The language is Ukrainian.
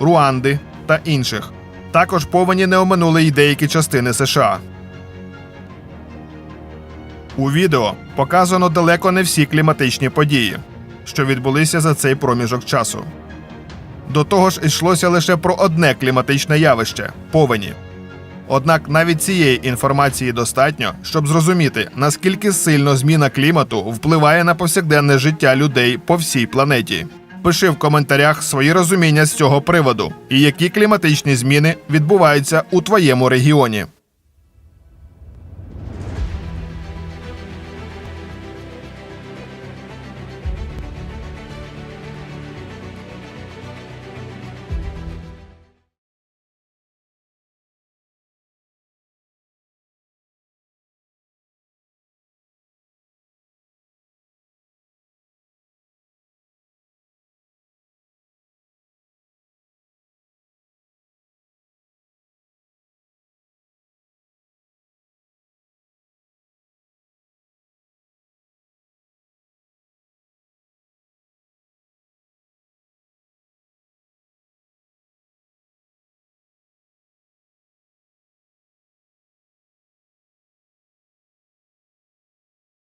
Руанди та інших. Також повені не оминули й деякі частини США. У відео показано далеко не всі кліматичні події, що відбулися за цей проміжок часу. До того ж, йшлося лише про одне кліматичне явище повені. Однак навіть цієї інформації достатньо, щоб зрозуміти, наскільки сильно зміна клімату впливає на повсякденне життя людей по всій планеті. Пиши в коментарях свої розуміння з цього приводу і які кліматичні зміни відбуваються у твоєму регіоні.